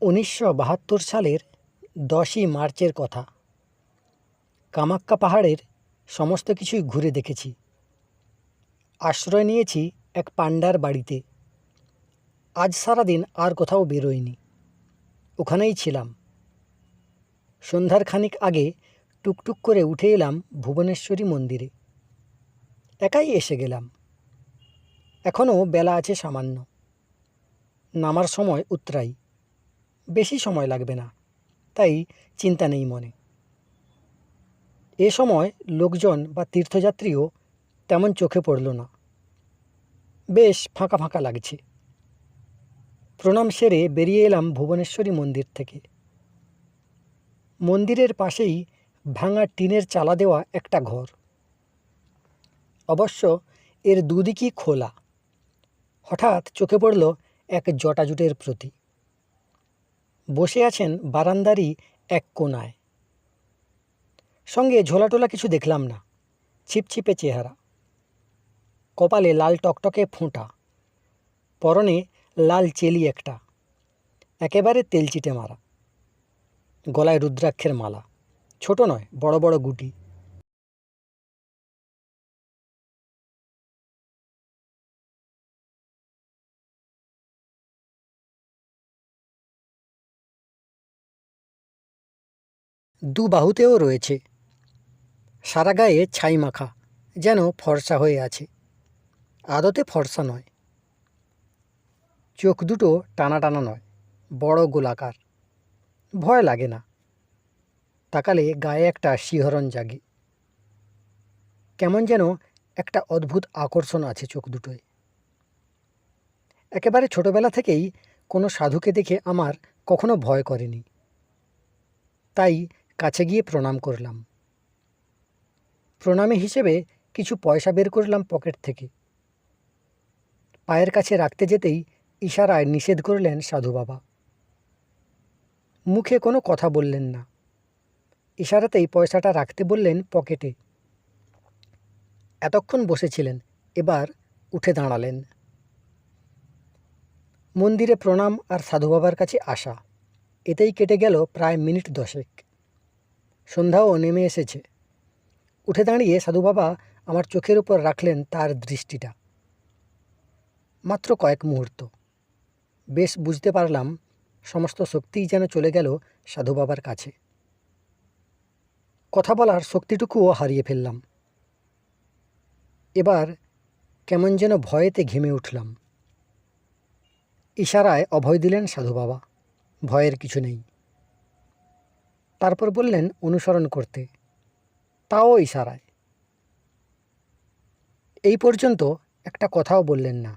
উনিশশো বাহাত্তর সালের দশই মার্চের কথা। কামাক্কা পাহাড়ের সমস্ত কিছুই ঘুরে দেখেছি। আশ্রয় নিয়েছি এক পান্ডার বাড়িতে। আজ সারাদিন আর কোথাও বেরোয়নি ওখানেই ছিলাম। সন্ধ্যার খানিক আগে টুকটুক করে উঠে এলাম ভুবনেশ্বরী মন্দিরে। একাই এসে গেলাম। এখনও বেলা আছে সামান্য। নামার সময় উতরাই বেশি সময় লাগবে না। তাই চিন্তা নেই মনে। এ সময় লোকজন বা তীর্থযাত্রীও তেমন চোখে পড়ল না। বেশ ফাঁকা ফাঁকা লাগছে। প্রণাম সেরে বেরিয়ে এলাম ভুবনেশ্বরী মন্দির থেকে। মন্দিরের পাশেই ভাঙা টিনের চালা দেওয়া একটা ঘর। অবশ্য এর দুদিকই খোলা। হঠাৎ চোখে পড়ল এক জটাজুটের প্রতি বসে আছেন বারান্দারই এক কোনায়। সঙ্গে ঝোলাটোলা কিছু দেখলাম না, ছিপছিপে চেহারা। কপালে লাল টকটকে ফোঁটা, পরনে লাল চেলি একটা, একেবারে তেলচিটে মারা। গলায় রুদ্রাক্ষের মালা, ছোট নয়, বড় বড় গুটি। দু বাহুতেও রয়েছে। সারা গায়ে ছাই মাখা, যেন ফর্সা হয়ে আছে। আদতে ফর্সা নয়। চোখ দুটো টানা টানা নয়, বড় গোলাকার। ভয় লাগে না। তাকালে গায়ে একটা শিহরণ জাগে। কেমন যেন একটা অদ্ভুত আকর্ষণ আছে চোখ দুটোয়। একেবারে ছোটবেলা থেকেই কোনো সাধুকে দেখে আমার কখনো ভয় করেনি। তাই কাছে গিয়ে প্রণাম করলাম। প্রণামী হিসেবে কিছু পয়সা বের করলাম পকেট থেকে। পায়ের কাছে রাখতে যেতেই ইশারায় নিষেধ করলেন সাধু বাবা। মুখে কোনো কথা বললেন না। ইশারাতেই পয়সাটা রাখতে বললেন পকেটে। এতক্ষণ বসেছিলেন, এবার উঠে দাঁড়ালেন। মন্দিরে প্রণাম আর সাধু বাবার কাছে আসা, এতেই কেটে গেল প্রায় মিনিট দশেক। সন্ধ্যাও নেমে এসেছে। উঠে দাঁড়িয়ে সাধু বাবা আমার চোখের উপর রাখলেন তার দৃষ্টিটা। মাত্র কয়েক মুহূর্ত। বেশ বুঝতে পারলাম সমস্ত শক্তিই যেন চলে গেল সাধু বাবার কাছে। কথা বলার শক্তিটুকুও হারিয়ে ফেললাম। এবার কেমন যেন ভয়েতে ঘেমে উঠলাম। ইশারায় অভয় দিলেন সাধু বাবা। ভয়ের কিছু নেই। তারপর বললেন, অনুসরণ করতে। তাও ইশারায়। এই পর্যন্ত একটা কথাও বললেন না।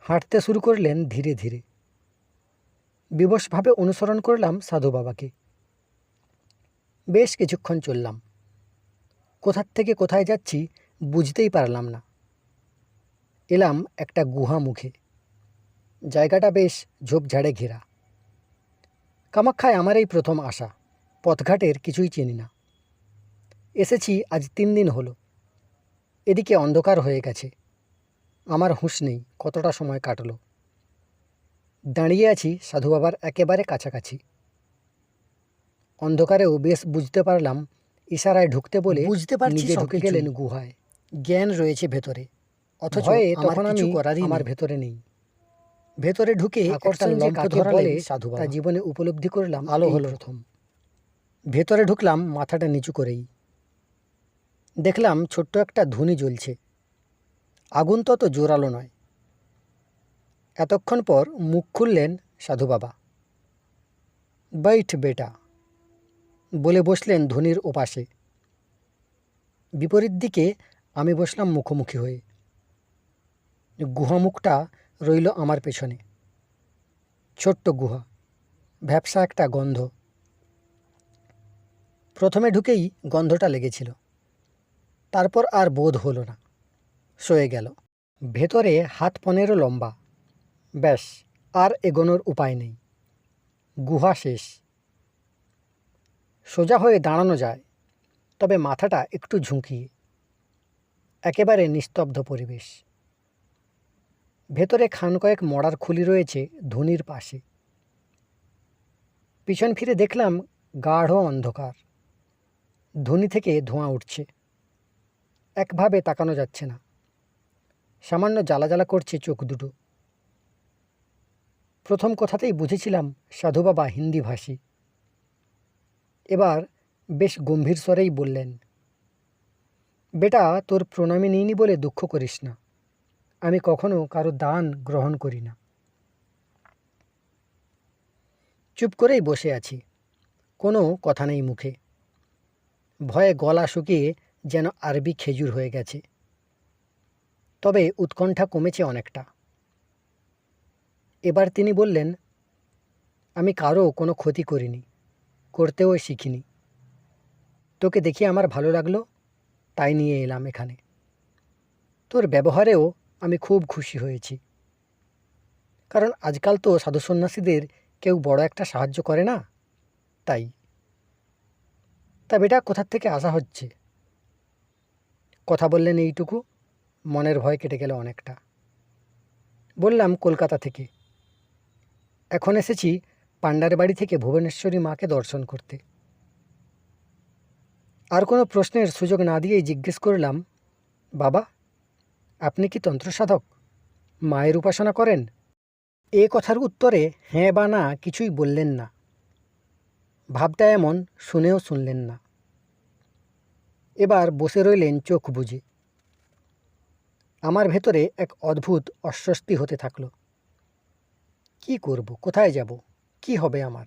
হাঁটতে শুরু করলেন ধীরে ধীরে। বিবশভাবে অনুসরণ করলাম সাধু বাবাকে। বেশ কিছুক্ষণ চললাম। কোথার থেকে কোথায় যাচ্ছি বুঝতেই পারলাম না। এলাম একটা গুহা মুখে। জায়গাটা বেশ ঝোপঝাড়ে ঘেরা। কামাখ্যায় আমার এই প্রথম আসা পথঘাটের কিছুই চিনি না। এসেছি আজ তিন দিন হলো। এদিকে অন্ধকার হয়ে গেছে। আমার হুঁশ নেই কতটা সময় কাটলো। দাঁড়িয়ে আছি সাধু বাবার একেবারে কাছাকাছি। অন্ধকারেও বেশ বুঝতে পারলাম ইশারায় ঢুকতে বলে বুঝতে পারছি নিজে ঢুকে গেলেন গুহায়। জ্ঞান রয়েছে ভেতরে। অথচ তখন আমি করারই আমার ভেতরে নেই। ভেতরে ঢুকে আকর্ষণ কাকে ধরালে বলে সাধু তা জীবনে উপলব্ধি করলাম আলো হলো। প্রথম। ভেতরে ঢুকলাম মাথাটা নিচু করেই। দেখলাম ছোট্ট একটা ধুনি জ্বলছে। আগুন তত জোরালো নয়। এতক্ষণ পর মুখ খুললেন সাধু বাবা। বাইঠ বেটা। বলে বসলেন ধনির ওপাশে। বিপরীত দিকে আমি বসলাম মুখোমুখি হয়ে। গুহামুখটা রইল আমার পেছনে। ছোট্ট গুহা, ভ্যাবসা একটা গন্ধ। প্রথমে ঢুকেই গন্ধটা লেগেছিল। তারপর আর বোধ হলো না। সয়ে গেল। ভেতরে হাত পনেরো লম্বা। ব্যাস, আর এগোনোর উপায় নেই। গুহা শেষ। সোজা হয়ে দাঁড়ানো যায়, তবে মাথাটা একটু ঝুঁকিয়ে। একেবারে নিস্তব্ধ পরিবেশ। ভেতরে খান কয়েক মরার খুলি রয়েছে ধুনির পাশে। পিছন ফিরে দেখলাম গাঢ় অন্ধকার। ধুনি থেকে ধোঁয়া উঠছে। একভাবে তাকানো যাচ্ছে না। সামান্য জ্বালা জ্বালা করছে চোখ দুটো। প্রথম কথাতেই বুঝেছিলাম সাধু বাবা হিন্দি ভাষী। এবার বেশ গম্ভীর স্বরেই বললেন, বেটা, তোর প্রণামী নিইনি বলে দুঃখ করিস না। আমি কখনো কারও দান গ্রহণ করি না। চুপ করেই বসে আছি। কোনো কথা নেই মুখে। ভয়ে গলা শুকিয়ে যেন আরবি খেজুর হয়ে গেছে। তবে উৎকণ্ঠা কমেছে অনেকটা। এবার তিনি বললেন, আমি কারও কোনো ক্ষতি করিনি, করতেও শিখিনি। তোকে দেখে আমার ভালো লাগল, তাই নিয়ে এলাম এখানে। তোর ব্যবহারেও আমি খুব খুশি হয়েছি। কারণ আজকাল তো সাধু সন্ন্যাসীদের কেউ বড় একটা সাহায্য করে না। তাই। তা বেটা কোথার থেকে আসা হচ্ছে? কথা বললেন এইটুকু, মনের ভয় কেটে গেল অনেকটা। বললাম, কলকাতা থেকে। এখন এসেছি পাণ্ডার বাড়ি থেকে ভুবনেশ্বরী মাকে দর্শন করতে। আর কোনো প্রশ্নের সুযোগ না দিয়েই জিজ্ঞেস করলাম, বাবা আপনি কি তন্ত্রসাধক? মায়ের উপাসনা করেন? এ কথার উত্তরে হ্যাঁ বা না কিছুই বললেন না। ভাবটা এমন, শুনেও শুনলেন না। এবার বসে রইলেন চোখ বুঝে আমার ভেতরে এক অদ্ভুত অস্বস্তি হতে থাকল। কি করব, কোথায় যাব, কি হবে আমার?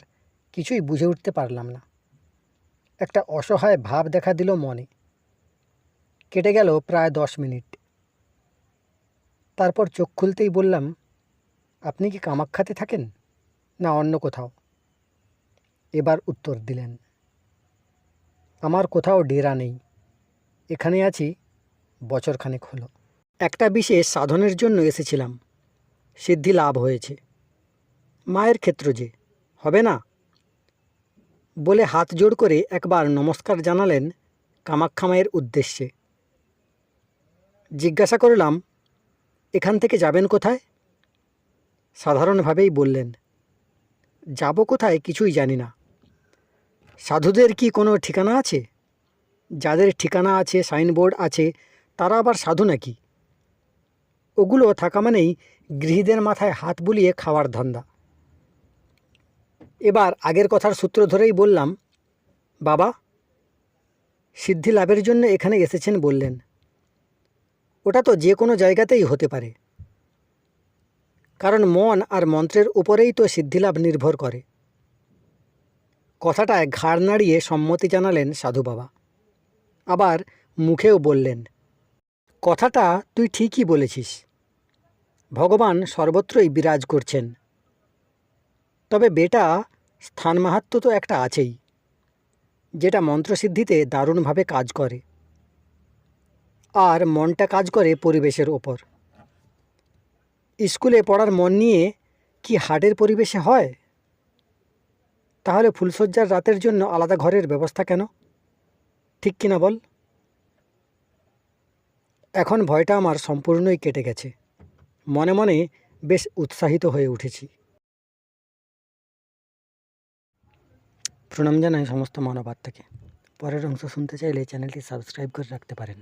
কিছুই বুঝে উঠতে পারলাম না। একটা অসহায় ভাব দেখা দিল মনে। কেটে গেল প্রায় দশ মিনিট। তারপর চোখ খুলতেই বললাম, আপনি কি কামাখ্যাতে থাকেন না অন্য কোথাও? এবার উত্তর দিলেন, আমার কোথাও ডেরা নেই। এখানে আছি, বছরখানেক হলো। একটা বিশেষ সাধনের জন্য এসেছিলাম। সিদ্ধি লাভ হয়েছে। মায়ের ক্ষেত্র যে, হবে না? বলে হাত জোড় করে একবার নমস্কার জানালেন কামাখ্যা মায়ের উদ্দেশ্যে। জিজ্ঞাসা করলাম এখান থেকে যাবেন কোথায়? সাধারণভাবেই বললেন, যাব কোথায় কিছুই জানি না। সাধুদের কি কোনো ঠিকানা আছে? যাদের ঠিকানা আছে, সাইনবোর্ড আছে, তারা আবার সাধু নাকি? ওগুলো থাকা মানেই গৃহীদের মাথায় হাত বুলিয়ে খাওয়ার ধান্দা। এবার আগের কথার সূত্র ধরেই বললাম, বাবা, সিদ্ধি লাভের জন্য এখানে এসেছেন বললেন। ওটা তো যে কোনো জায়গাতেই হতে পারে। কারণ মন আর মন্ত্রের উপরেই তো সিদ্ধিলাভ নির্ভর করে। কথাটায় ঘাড় নাড়িয়ে সম্মতি জানালেন সাধু বাবা। আবার মুখেও বললেন, কথাটা তুই ঠিকই বলেছিস। ভগবান সর্বত্রই বিরাজ করছেন। তবে বেটা, স্থান মাহাত্ম তো একটা আছেই, যেটা মন্ত্রসিদ্ধিতে দারুণভাবে কাজ করে। আর মনটা কাজ করে পরিবেশের ওপর। স্কুলে পড়ার মন নিয়ে কি হাটের পরিবেশে হয়? তাহলে ফুলশয্যার রাতের জন্য আলাদা ঘরের ব্যবস্থা কেন? ঠিক কিনা বল? এখন ভয়টা আমার সম্পূর্ণই কেটে গেছে। মনে মনে বেশ উৎসাহিত হয়ে উঠেছি। প্রণাম জানাই সমস্ত মানবাত্মাকে পরের অংশ শুনতে চাইলে চ্যানেলটি সাবস্ক্রাইব করে রাখতে পারেন।